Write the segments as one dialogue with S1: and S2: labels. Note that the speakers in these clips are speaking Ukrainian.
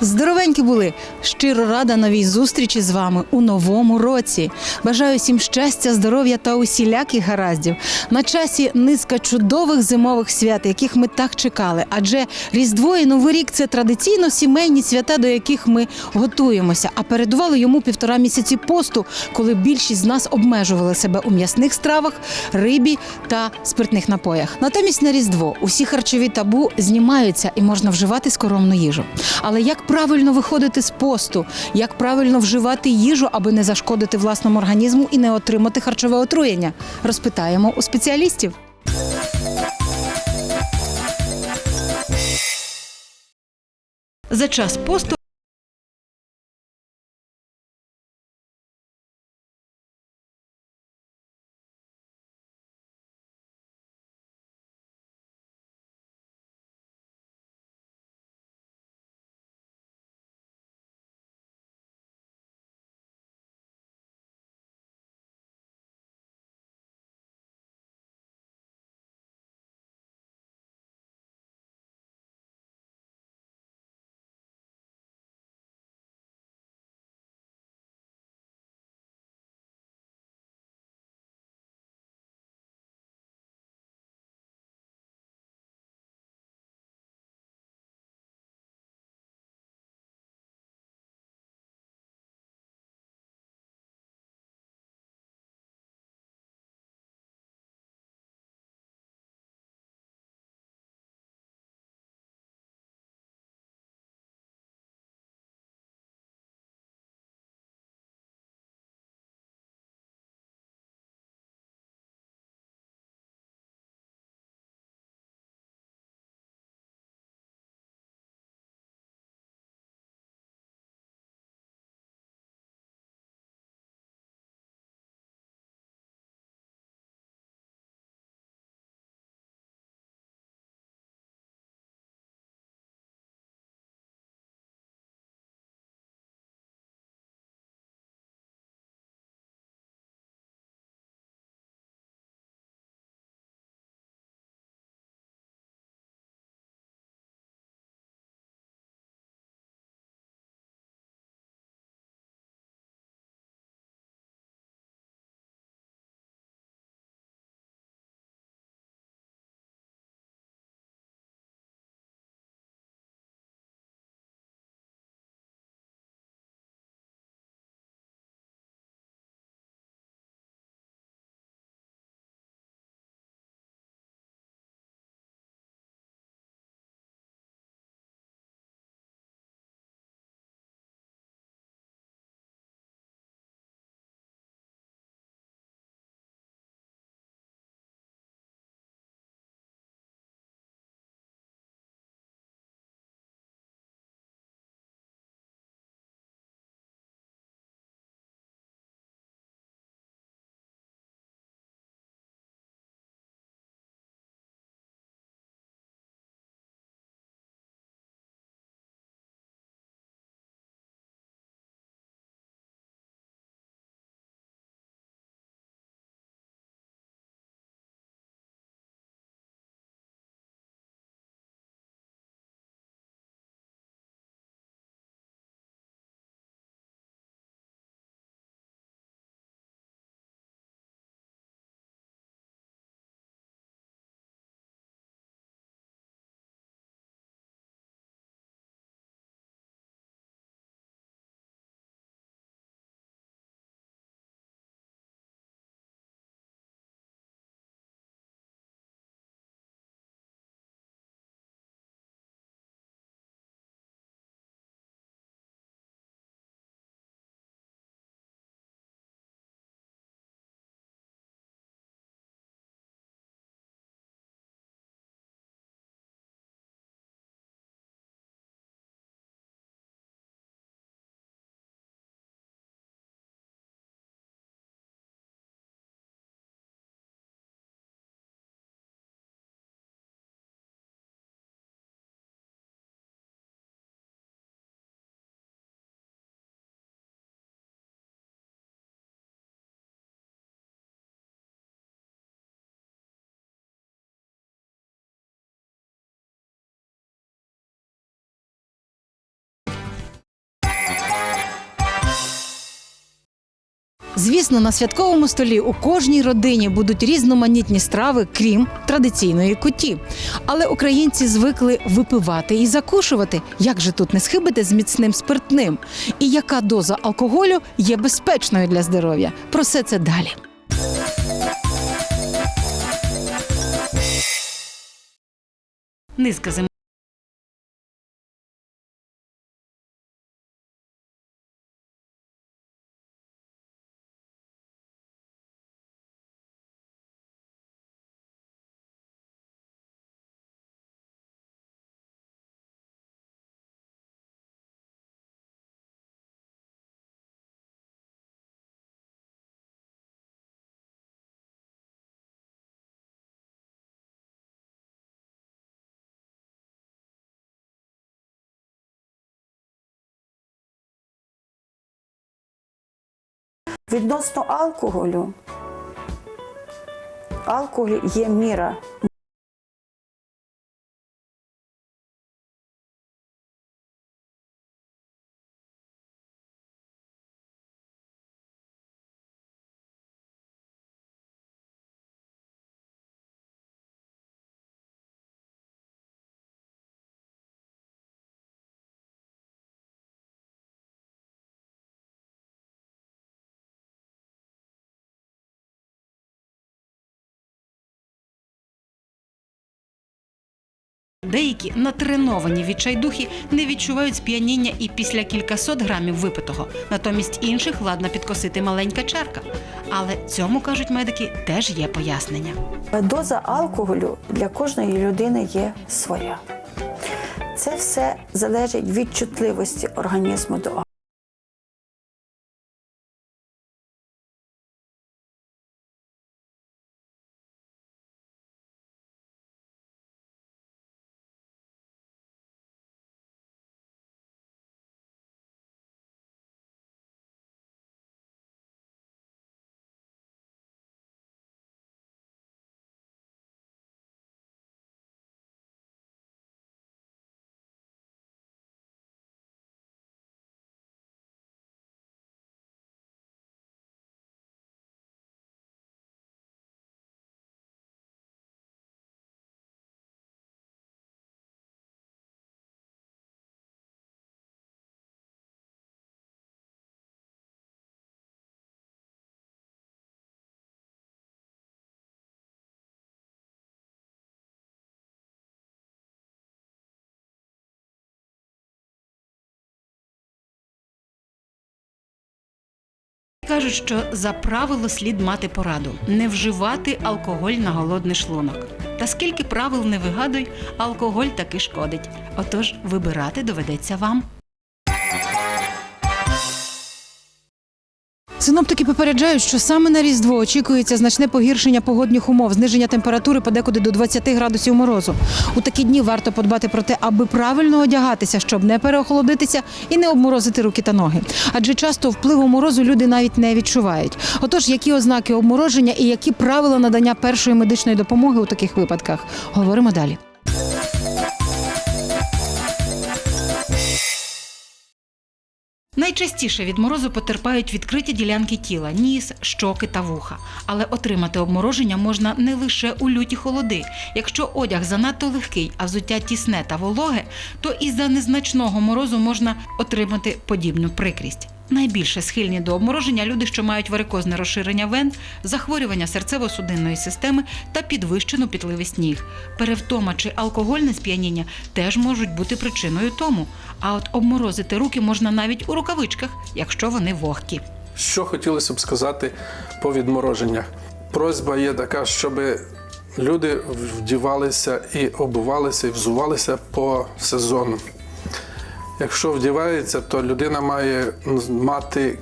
S1: Здоровенькі були! Щиро рада новій зустрічі з вами у новому році. Бажаю всім щастя, здоров'я та усіляких гараздів. На часі низка чудових зимових свят, яких ми так чекали. Адже Різдво і Новий рік це традиційно сімейні свята, до яких ми готуємося. А передували йому півтора місяці посту, коли більшість з нас обмежували себе у м'ясних стравах, рибі та спиртних напоях. Натомість на Різдво усі харчові табу знімаються і можна вживати скоромну їжу. Але як правильно виходити з посту, як правильно вживати їжу, аби не зашкодити власному організму і не отримати харчове отруєння? Розпитаємо у спеціалістів. За час посту Звісно, на святковому столі у кожній родині будуть різноманітні страви, крім традиційної куті. Але українці звикли випивати і закушувати. Як же тут не схибити з міцним спиртним? І яка доза алкоголю є безпечною для здоров'я? Про все це далі. Низка
S2: Відносно алкоголю, алкоголь є міра.
S1: Деякі натреновані відчайдухи не відчувають сп'яніння і після кількасот грамів випитого. Натомість інших ладна підкосити маленька чарка. Але цьому кажуть медики, теж є пояснення.
S2: Доза алкоголю для кожної людини є своя. Це все залежить від чутливості організму до алкоголю.
S1: Кажуть, що за правило слід мати пораду не вживати алкоголь на голодний шлунок. Та скільки правил не вигадуй, алкоголь таки шкодить. Отож, вибирати доведеться вам. Синоптики попереджають, що саме на Різдво очікується значне погіршення погодних умов, зниження температури подекуди до 20 градусів морозу. У такі дні варто подбати про те, аби правильно одягатися, щоб не переохолодитися і не обморозити руки та ноги. Адже часто впливу морозу люди навіть не відчувають. Отож, які ознаки обмороження і які правила надання першої медичної допомоги у таких випадках? Говоримо далі. Найчастіше від морозу потерпають відкриті ділянки тіла, ніс, щоки та вуха. Але отримати обмороження можна не лише у люті холоди. Якщо одяг занадто легкий, а взуття тісне та вологе, то із-за незначного морозу можна отримати подібну прикрість. Найбільше схильні до обмороження люди, що мають варикозне розширення вен, захворювання серцево-судинної системи та підвищену пітливість ніг. Перевтома чи алкогольне сп'яніння теж можуть бути причиною тому. А от обморозити руки можна навіть у рукавичках, якщо вони вогкі.
S3: Що хотілося б сказати по відмороженнях? Просьба є така, щоб люди вдівалися і обувалися, і взувалися по сезону. Якщо вдівається, то людина має мати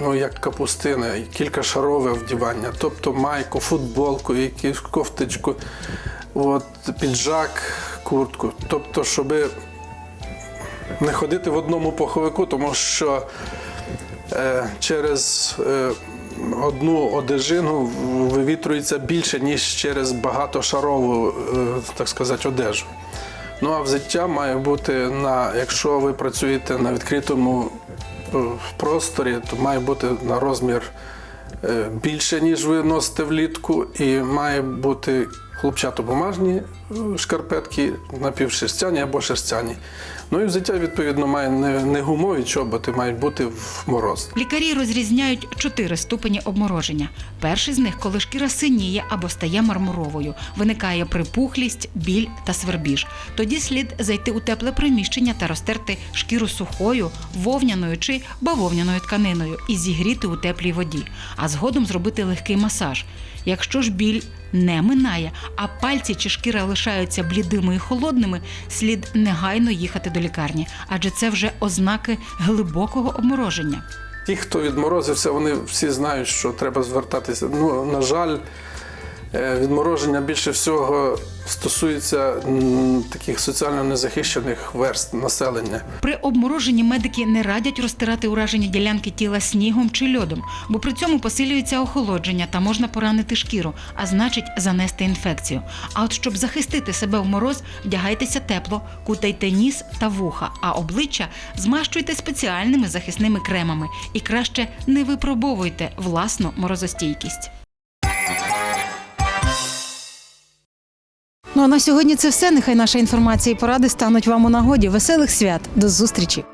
S3: ну, як капустина, кількашарове вдівання, тобто майку, футболку, якусь кофточку, от, піджак, куртку. Тобто, щоб не ходити в одному пуховику, тому що е, через е, одну одежину вивітрюється більше, ніж через багатошарову, е, так сказати, одежу. Ну а взуття має бути на, якщо ви працюєте на відкритому просторі, то має бути на розмір е, більше, ніж ви носите влітку, і має бути хлопчатобумажні е, шкарпетки, напівшерстяні або шерстяні. Ну і взуття, відповідно, має не, не гумові чоботи, мають бути в мороз.
S1: Лікарі розрізняють чотири ступені обмороження. Перший з них, коли шкіра синіє або стає мармуровою, виникає припухлість, біль та свербіж. Тоді слід зайти у тепле приміщення та розтерти шкіру сухою, вовняною чи бавовняною тканиною і зігріти у теплій воді, а згодом зробити легкий масаж. Якщо ж біль не минає, а пальці чи шкіра лишаються блідими і холодними, слід негайно їхати до лікарні, адже це вже ознаки глибокого обмороження.
S3: Ті, хто відморозився, вони всі знають, що треба звертатися. Ну, на жаль, відмороження більше всього стосується таких соціально незахищених верст населення.
S1: При обмороженні медики не радять розтирати уражені ділянки тіла снігом чи льодом, бо при цьому посилюється охолодження та можна поранити шкіру, а значить занести інфекцію. А от щоб захистити себе в мороз, вдягайтеся тепло, кутайте ніс та вуха, а обличчя змащуйте спеціальними захисними кремами і краще не випробовуйте власну морозостійкість. Ну а на сьогодні це все. Нехай наша інформація і поради стануть вам у нагоді. Веселих свят. До зустрічі!